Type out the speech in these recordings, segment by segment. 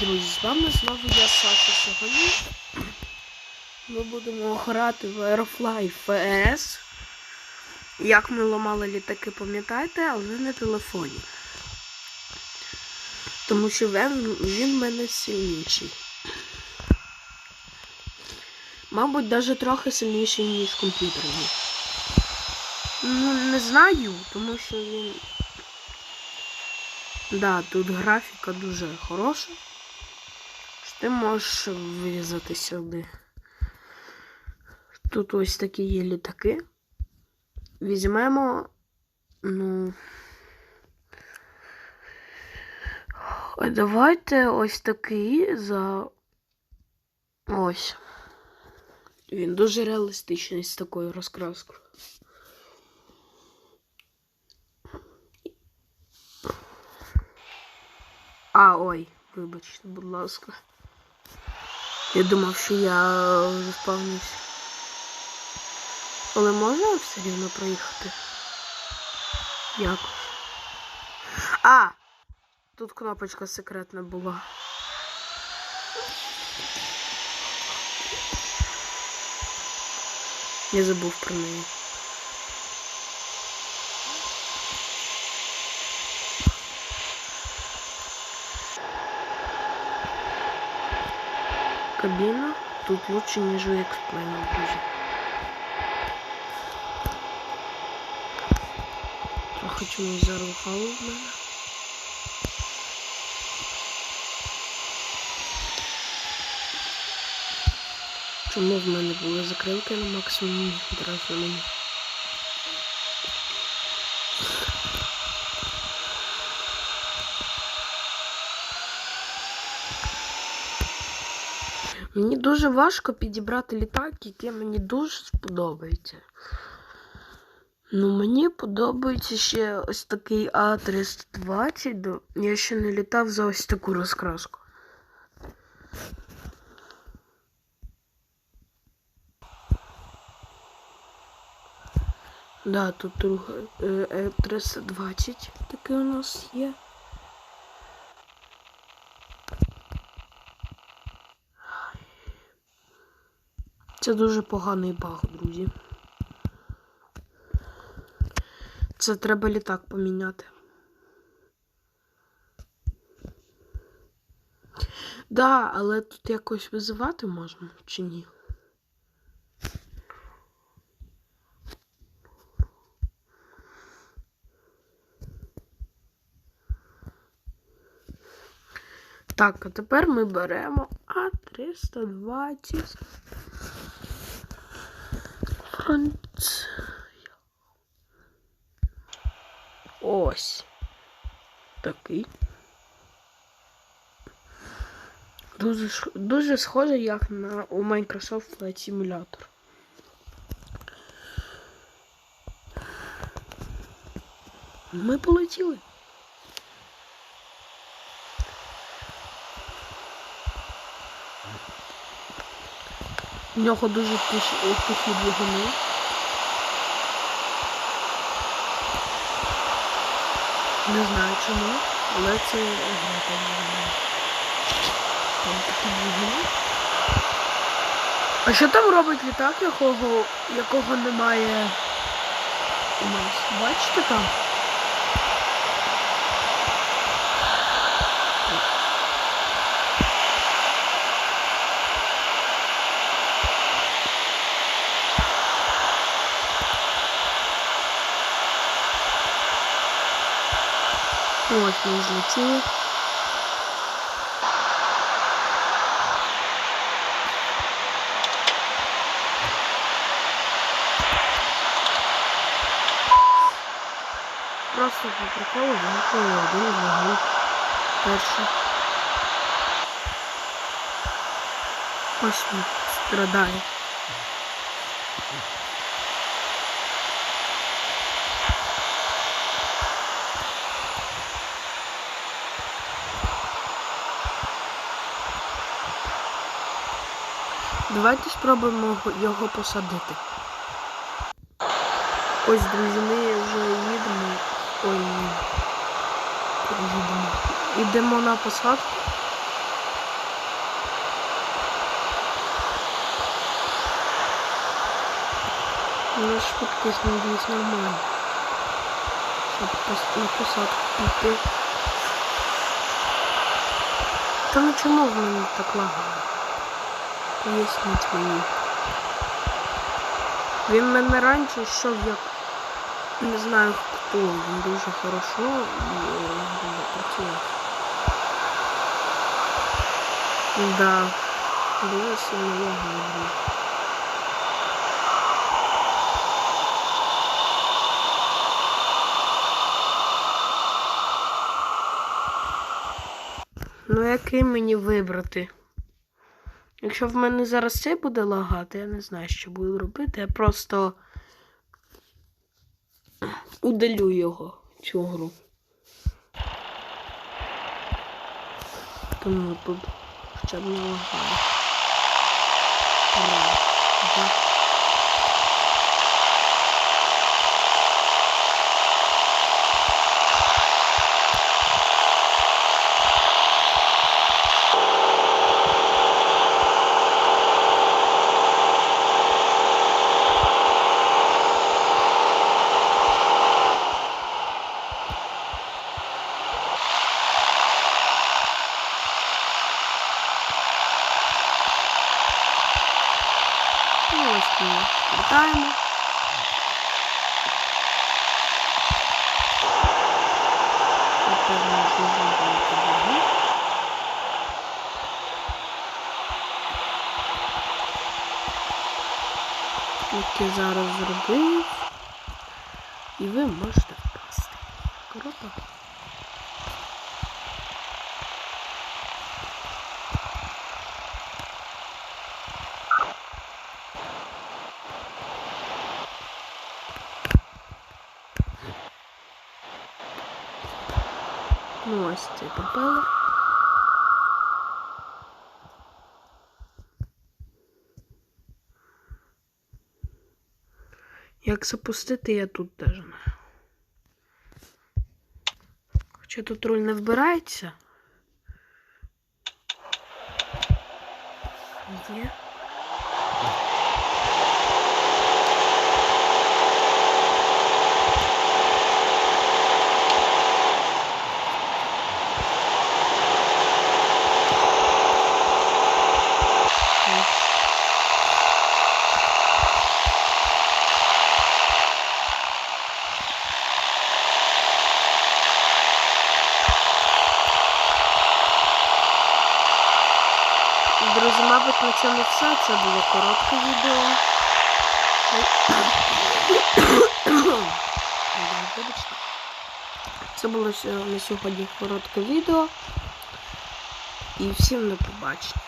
Друзі, з вами знову я Саша сьогодні. Ми будемо грати в Aerofly FS. Як ми ламали літаки, пам'ятаєте, але на телефоні. Тому що він, він в мене сильніший. Мабуть, навіть трохи сильніший, ніж комп'ютерний. Ну, не знаю, тому що він. Да, тут графіка дуже хороша. Ти можеш вирізати сюди. Тут ось такі є літаки. Візьмемо, ну. Давайте ось такий за. Ось. Він дуже реалістичний з такою розкраскою. А, ой, вибачте, будь ласка. Я думав, що я вже. Але можна все рівно проїхати? Якось. А! Тут кнопочка секретна була. Я забув про неї. Кабіна тут лучше, ніж у експлейна, друзі. Трохи чомусь зарухало в мене. Чому в мене були на максимум зараз мені? Мені дуже важко підібрати літак, який мені дуже сподобається. Ну, мені подобається ще ось такий А320. Я ще не літав за ось таку розкраску. Да, тут друга е, Е320 такий у нас є. Це дуже поганий баг, друзі. Це треба літак поміняти. Да, але тут якось визивати можна чи ні? Так, а тепер ми беремо А320. Франц. Ось. Такий. Дуже, дуже схоже, як на у Microsoft Flight Simulator. Ми полетіли. В нього дуже тихі, тихі двигуни. Не знаю чому, але це гра там. Там такі двигуни. А що там робить літак, якого, якого немає у нас? Бачите там? Ось ми злетіли. Просто по приколу вимкнули один двигун. Перший. Ось він страдає. Давайте спробуємо його посадити. Ось, друзі, ми вже їдемо. Ой, ні. Їдемо. Йдемо на посадку. Ну, швидкість, надіюсь, нормально. Щоб на посадку піти. Та ну чому в мене так лагає? Поясніть мені. Він мене раніше йшов як не знаю хто. Він дуже хорошо е, працював. Да, дуже сильно лагає. Ну, який мені вибрати? Якщо в мене зараз цей буде лагати, я не знаю, що буду робити. Я просто удалю його, цю гру. Тому тут хоча б не лагає. Ура. Ага. Ну, ось ми вітаємо. Тепер ми зможемо вийти в гру. Як я зараз зробив. І ви можете впасти. Круто. Ну, ось цей пропелер. Як запустити, я тут теж не. Хоча тут руль не вбирається. Є. Друзі, мабуть, на цьому все. Це було коротке відео. Це було на сьогодні коротке відео. І всім до побачення.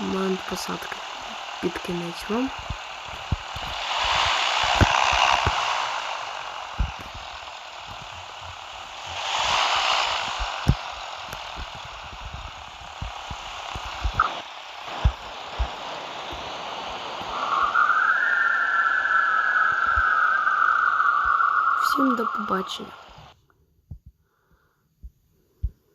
Момент посадки під кінець вам. Всім до побачення.